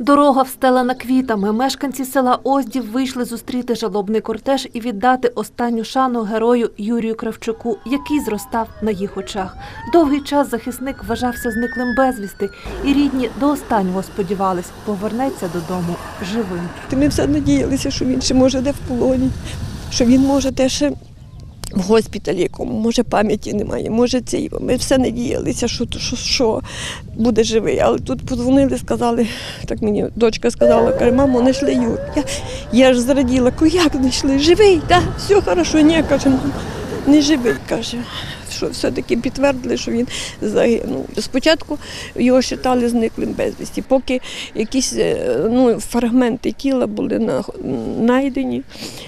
Дорога встелена квітами. Мешканці села Оздів вийшли зустріти жалобний кортеж і віддати останню шану герою Юрію Кравчуку, який зростав на їх очах. Довгий час захисник вважався зниклим безвісти, і рідні до останнього сподівались, повернеться додому живим. Ми все надіялися, що він ще може де в полоні, що він може ще в госпіталі якому, може пам'яті немає, може цей. Ми все надіялися, що, що, що буде живий. Але тут подзвонили, сказали, так мені дочка сказала, каже, мамо, знайшли Юр. Я, я ж зраділа, як знайшли? Живий, так, все хорошо, ні, каже, мама, не живий, каже. Що все-таки підтвердили, що він загинув. Спочатку його вважали зниклим безвісті, поки якісь е, ну, фрагменти тіла були на- знайдені.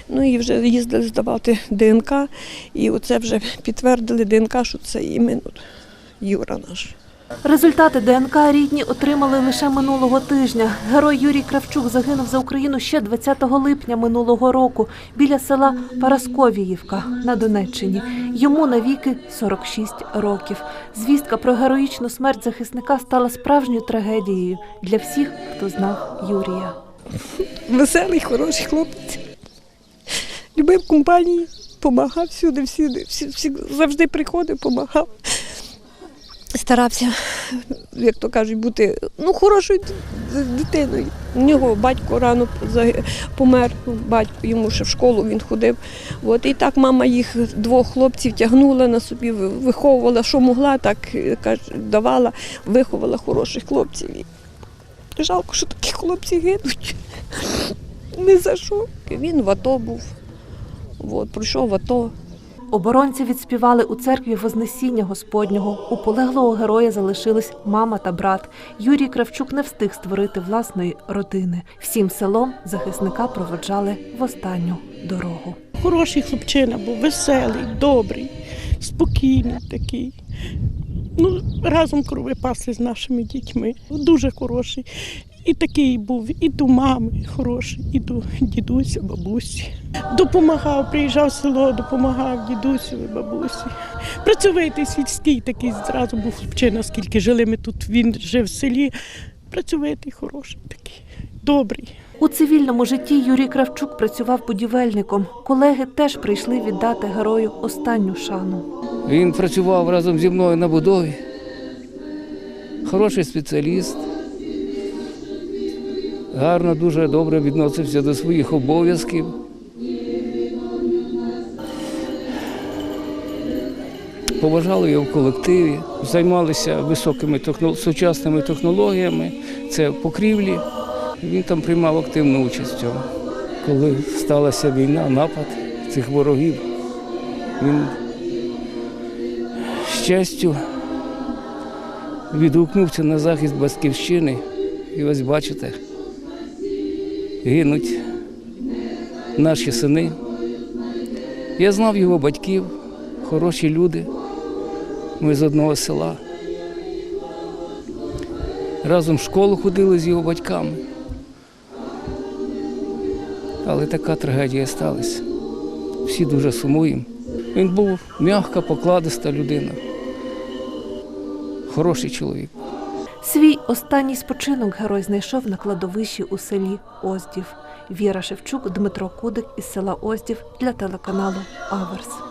Ну і вже їздили здавати ДНК, і оце вже підтвердили ДНК, що це іменно Юра наш. Результати ДНК рідні отримали лише минулого тижня. Герой Юрій Кравчук загинув за Україну ще 20 липня минулого року біля села Парасковіївка на Донеччині. Йому навіки 46 років. Звістка про героїчну смерть захисника стала справжньою трагедією для всіх, хто знав Юрія. Веселий, хороший хлопець. Любив компанії, допомагав всюди, всюди, всі, всі, завжди приходив, допомагав. Старався, як то кажуть, бути ну, хорошою дитиною. У нього батько рано помер, батько йому ще в школу він ходив. От, і так мама їх двох хлопців тягнула на собі, виховувала, що могла, так давала, виховала хороших хлопців. Жалко, що такі хлопці гинуть. Не за що. Він в АТО був. От, пройшов в АТО. Оборонці відспівали у церкві Вознесіння Господнього. У полеглого героя залишились мама та брат. Юрій Кравчук не встиг створити власної родини. Всім селом захисника проводжали в останню дорогу. Хороший хлопчина був, веселий, добрий, спокійний такий. Ну, разом корови пасли з нашими дітьми. Дуже хороший. І такий був, і до мами хороший, і до дідуся, бабусі. Допомагав, приїжджав в село, допомагав дідусю, бабусі. Працьовитий сільський такий зразу був хлопчина, скільки жили ми тут. Він жив в селі. Працьовитий, хороший такий, добрий. У цивільному житті Юрій Кравчук працював будівельником. Колеги теж прийшли віддати герою останню шану. Він працював разом зі мною на будові. Хороший спеціаліст. Гарно, дуже добре відносився до своїх обов'язків. Поважали його в колективі, займалися високими техно- сучасними технологіями, це покрівлі. Він там приймав активну участь в цьому. Коли сталася війна, напад цих ворогів, він з честю відгукнувся на захист батьківщини. І ось бачите, гинуть наші сини. Я знав його батьків, хороші люди. Ми з одного села. Разом в школу ходили з його батьками. Але така трагедія сталася. Всі дуже сумуємо. Він був м'яка, покладиста людина. Хороший чоловік. Свій останній спочинок герой знайшов на кладовищі у селі Оздів. Віра Шевчук, Дмитро Кудик із села Оздів для телеканалу Аверс.